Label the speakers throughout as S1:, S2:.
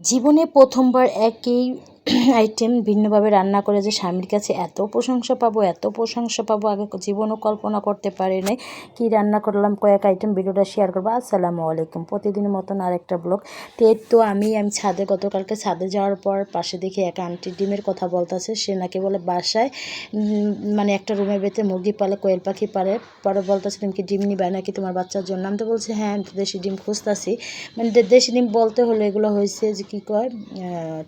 S1: জীবনে প্রথমবার একই আইটেম ভিন্নভাবে রান্না করে যে স্বামীর কাছে এত প্রশংসা পাবো, এত প্রশংসা পাবো, আগে জীবনও কল্পনা করতে পারি নাই। কী রান্না করলাম, কয়েক আইটেম ভিডিওটা শেয়ার করব। আসসালামু আলাইকুম। প্রতিদিনের মতন আরেকটা ব্লগ তো এর তো আমি আমি ছাদে, গতকালকে ছাদে যাওয়ার পর পাশে দেখি এক আন্টি ডিমের কথা বলতেছে। সে নাকি বলে, বাসায় মানে একটা রুমের ভেতরে মুরগি পালে, কোয়েল পাখি পারে পরে বলতেছে, তুমি কি ডিম নিবে নাকি তোমার বাচ্চার জন্য? আমি তো বলছি হ্যাঁ আমি তো দেশি ডিম খুঁজতাছি। মানে দেশি ডিম বলতে হলে এগুলো হয়েছে যে কী কয়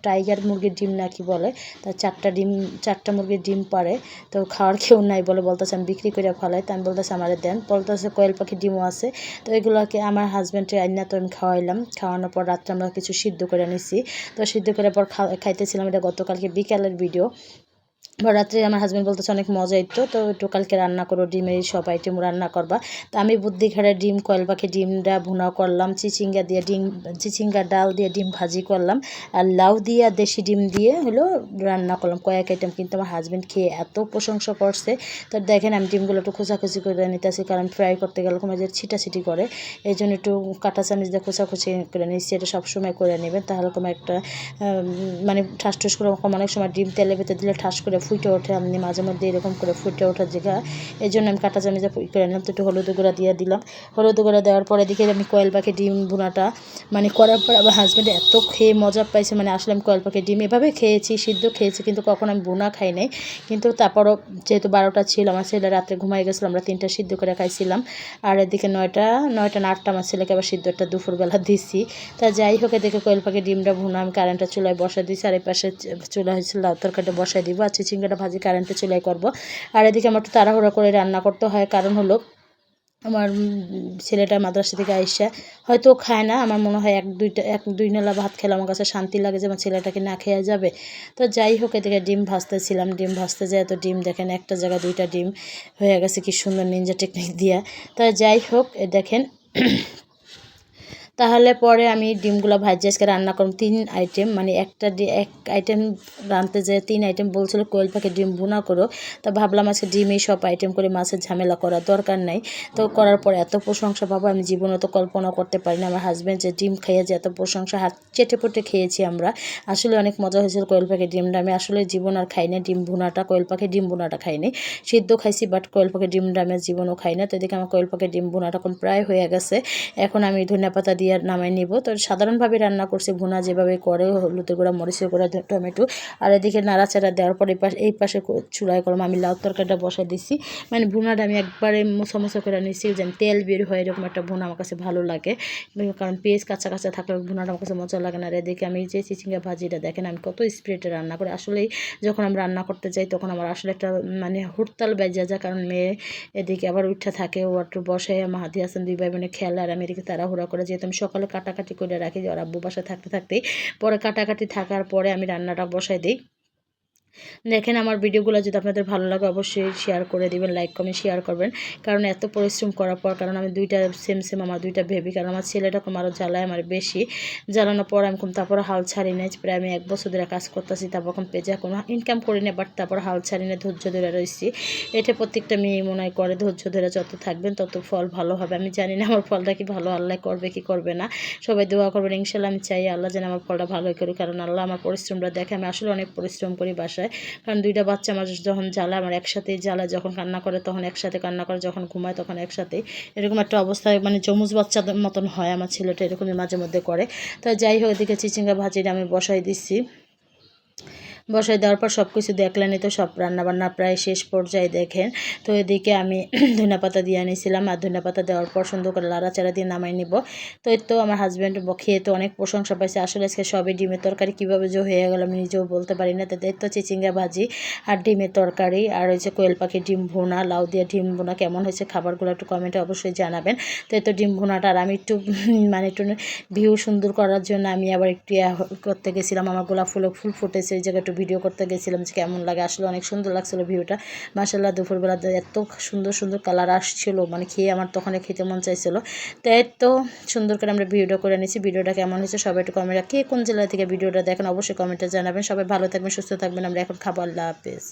S1: টাইগার মুরগির ডিম না কি বলে, তা চারটা ডিম, চারটা মুরগির ডিম পারে, তো খাওয়ার কেউ নাই বলে বলতেছে, আমি বিক্রি করে ফেলাই তো আমি বলতেছি, আমার দেন। বলতেছে, কয়েল পাখি ডিমও আছে। তো এগুলোকে আমার হাজব্যান্ডের আইনা তো আমি খাওয়াইলাম। খাওয়ানোর পর রাত্রে আমরা কিছু সিদ্ধ করে নিছি। তো সিদ্ধ করার পর খাইতেছিলাম এটা গতকালকে বিকালের ভিডিও। বা রাত্রে আমার হাজব্যান্ড বলতেছে অনেক মজা ইতো তো একটু কালকে রান্না করো, ডিমের সব আইটেম রান্না করবা। তো আমি বুদ্ধি ঘাড়ে ডিম কয়েল পাখি ডিমটা ভুনা করলাম, চিচিঙ্গা দিয়ে ডিম, চিচিঙ্গা ডাল দিয়ে ডিম ভাজি করলাম, আর লাউ দিয়ে আর দেশি ডিম দিয়ে হলো রান্না করলাম। কয়েক আইটেম কিন্তু আমার হাজব্যান্ড খেয়ে এত প্রশংসা করছে। তো দেখেন আমি ডিমগুলো একটু খোঁচাখুচি করে নিতেছি, কারণ ফ্রাই করতে গেলে কোনো যে ছিটাছিটি করে, এই জন্য একটু কাঁটা চামিচ দিয়ে খোঁচাখুচি করে নিচ্ছি, এটা সবসময় করে নেবেন। তাহলে কোনো একটা মানে ঠাস ঠুস করে অনেক সময় ডিম তেলে ভেতরে দিলে ঠাস করে ফুটে ওঠে আপনি মাঝে মধ্যে এরকম করে ফুটে ওঠার জায়গা। এই জন্য আমি কাঁটা চামিচে করে নিলাম, তো একটু হলুদ গুঁড়া দিয়ে দিলাম। হলুদ গুঁড়া দেওয়ার পরে দেখে আমি কয়েল পাখি ডিম ভুনাটা মানে করার পর আমার হাজব্যান্ড এত খেয়ে মজা পাইছে মানে আসলে আমি কয়েল পাখি ডিম এভাবে খেয়েছি, সিদ্ধ খেয়েছি, কিন্তু কখনো আমি বোনা খাই নাই। কিন্তু তারপরও যেহেতু বারোটা ছিল, আমার ছেলে রাত্রে ঘুমাই গেছিল, আমরা তিনটা সিদ্ধ করে খাইছিলাম। আর এদিকে নয়টা নয়টা না আটটা আমার ছেলেকে আবার সিদ্ধটা দুপুরবেলা দিছি। তা যাই হোক, এদিকে কয়েল পাখি ডিমটা ভুনা আমি কারেন্টটা চুলায় বসা দিছি, আর এই পাশে চুলা হয়েছিল তরকারিটা বসাই দিব, আর চিচিঙ্গাটা ভাজি কারেন্টে চুলাই করব। আর এদিকে আমার একটু তাড়াহুড়া করে রান্না করতে হয়, কারণ হলো আমার ছেলেটা মাদ্রাসা থেকে আইসা হয়তো খায় না, আমার মনে হয় এক দুইটা, এক দুই নেলা ভাত খেলে আমার কাছে শান্তি লাগে যে আমার ছেলেটাকে না খেয়ে যাবে। তো যাই হোক, এদিকে ডিম ভাজতেছিলাম, ডিম ভাজতে যায় তো ডিম দেখেন একটা জায়গায় দুইটা ডিম হয়ে গেছে, কি সুন্দর নিনজা টেকনিক দিয়া। তা যাই হোক দেখেন তাহলে পরে আমি ডিমগুলো ভাজি আজকে রান্না করব। তিন আইটেম মানে একটা এক আইটেম রাঁধতে যে তিন আইটেম বলছিল, কোয়েল পাখি ডিম ভুনা করো। তা ভাবলাম আজকে ডিমই সব আইটেম করে মাছের ঝামেলা করার দরকার নাই। তো করার পর এত প্রশংসা পাবো, আমি জীবনে তো কল্পনা করতে পারি না। আমার হাজব্যান্ড যে ডিম খাইয়ে যে এত প্রশংসা, হাত চেটে পটে খেয়েছি আমরা। আসলে অনেক মজা হয়েছিল কোয়েল পাখি ডিমটা। আমি আসলে জীবন আর খাই না ডিম ভুনাটা, কোয়েল পাখি ডিম ভুনাটা খাইনি সিদ্ধ খাইছি বাট কোয়েল পাখি ডিমটা আমি জীবনও খাই না। তো এদিকে আমার কোয়েল পাখি ডিম ভুনাটা এখন প্রায় হয়ে গেছে। এখন আমি ধনিয়া পাতা দিয়ে নামাই নিব। তো সাধারণভাবে রান্না করছি, ভুনা যেভাবে করে, হলুদের গুঁড়া, মরিচের গুঁড়া টমেটো। আর এদিকে নাড়াচাড়া দেওয়ার পর এই পাশে এই পাশে চুলাই করলাম আমি লাউ তরকারিটা বসাই দিচ্ছি মানে ভুনাটা আমি একবারে সমস্যা করে নিচ্ছি যেন তেল বের হয়, এরকম একটা ভুনা আমার কাছে ভালো লাগে। কারণ পেঁয়াজ কাঁচা কাঁচা থাকলে ভুনাটা আমার কাছে মজা লাগে না। আর এদিকে আমি যে চিচিঙ্গা ভাজিটা দেখেন, আমি কত স্প্রেটে রান্না করি। আসলেই যখন আমি রান্না করতে যাই, তখন আমার আসলে একটা মানে হরতাল বেজা যায়। কারণ মেয়ে এদিকে আবার উঠে থাকে, ও একটু বসে, মাহাদি হাসান দুই ভাই বোনে খেলে, আর আমি এদিকে তাড়াহুড়া করে, যেহেতু আমি সকালে কাটাকাটি করে রাখি। ওর আব্বু বাসা থাকতে থাকতে পরে কাটাকাটি থাকার পরে আমি রান্নাটা বসাই দিই। দেখেন আমার ভিডিওগুলো যদি আপনাদের ভালো লাগে অবশ্যই শেয়ার করে দিবেন লাইক কমেন্ট শেয়ার করবেন। কারণ এত পরিশ্রম করার পর, কারণ আমি দুইটা সেম সেম আমার দুইটা ভেবি কারণ আমার ছেলেটা কম আরও জ্বালায় আমার বেশি। জ্বালানোর পর আমি তারপর হাল ছাড়ি নাই, প্রায় আমি এক বছর ধরে কাজ করতেছি, তারপর এখন পেজা কোনো ইনকাম করি না বাট তারপর হাল ছাড়ি না ধৈর্য ধরে রয়েছি এটা প্রত্যেকটা মেয়ে মনে হয় করে, ধৈর্য ধরে যত থাকবেন তত ফল ভালো হবে। আমি জানি না আমার ফলটা কি ভালো, আল্লাহ করবে কি করবে না। সবাই দোয়া করবেন ইনশাল্লাহ আমি চাই আল্লাহ যেন আমার ফলটা ভালো করি কারণ আল্লাহ আমার পরিশ্রমটা দেখে, আমি আসলে অনেক পরিশ্রম করি বাসায়। বাসায়। কারণ দুইটা বাচ্চা মানুষ যখন জ্বালা, আমার একসাথেই জ্বালা যখন কান্না করে, তখন একসাথে কান্না করে, যখন ঘুমায় তখন একসাথে। এরকম একটা অবস্থায় মানে চমুজ বাচ্চাদের মতন হয় আমার ছেলেটা, এরকমই মাঝে মধ্যে করে। তাই যাই হোক, এদিকে চিচিঙ্গা ভাজিটা আমি বসাই দিচ্ছি বসাই দেওয়ার পর সব কিছু দেখলেনই তো সব রান্নাবান্না প্রায় শেষ পর্যায়ে দেখেন। তো এদিকে আমি ধনিয়া পাতা দিয়ে আনিছিলাম আর ধনিয়া পাতা দেওয়ার পর সুন্দর করে লাড়াচাড়া দিয়ে নামাই নিব। তো এই তো আমার হাজব্যান্ড খেয়ে তো অনেক প্রশংসা পাইছে, আসলে আজকে সবই ডিমের তরকারি কীভাবে যে হয়ে গেল আমি নিজেও বলতে পারি না। তাদের তো চিচিঙ্গা ভাজি আর ডিমের তরকারি আর হয়েছে কোয়েল পাখি ডিম ভোনা, লাউ দিয়ে ডিম ভুনা, কেমন হয়েছে খাবারগুলো একটু কমেন্টে অবশ্যই জানাবেন। তো এই তো ডিম ভোনাটা আর আমি একটু মানে একটু ভিউ সুন্দর করার জন্য আমি আবার একটু করতে গেছিলাম, আমার গোলাপ ফুলে ফুল ফুটেছে, এই জায়গায় একটু ভিডিও করতে গেছিলাম যে কেমন লাগে। আসলে অনেক সুন্দর লাগছিল ভিউটা। মাসাল্লাহ দুপুরবেলা এত সুন্দর সুন্দর কালার আসছিল। মানে খেয়ে আমার তখন খেতে মন চাইছিলো। তো এত সুন্দর করে আমরা ভিডিও করে নিয়েছি। ভিডিওটা কেমন হয়েছে সবাই একটু কমেন্ট কে কোন জেলা থেকে ভিডিওটা দেখেন অবশ্যই কমেন্টে জানাবেন। সবাই ভালো থাকবেন, সুস্থ থাকবেন। আমরা এখন খাবার আল্লাহ হাফেজ।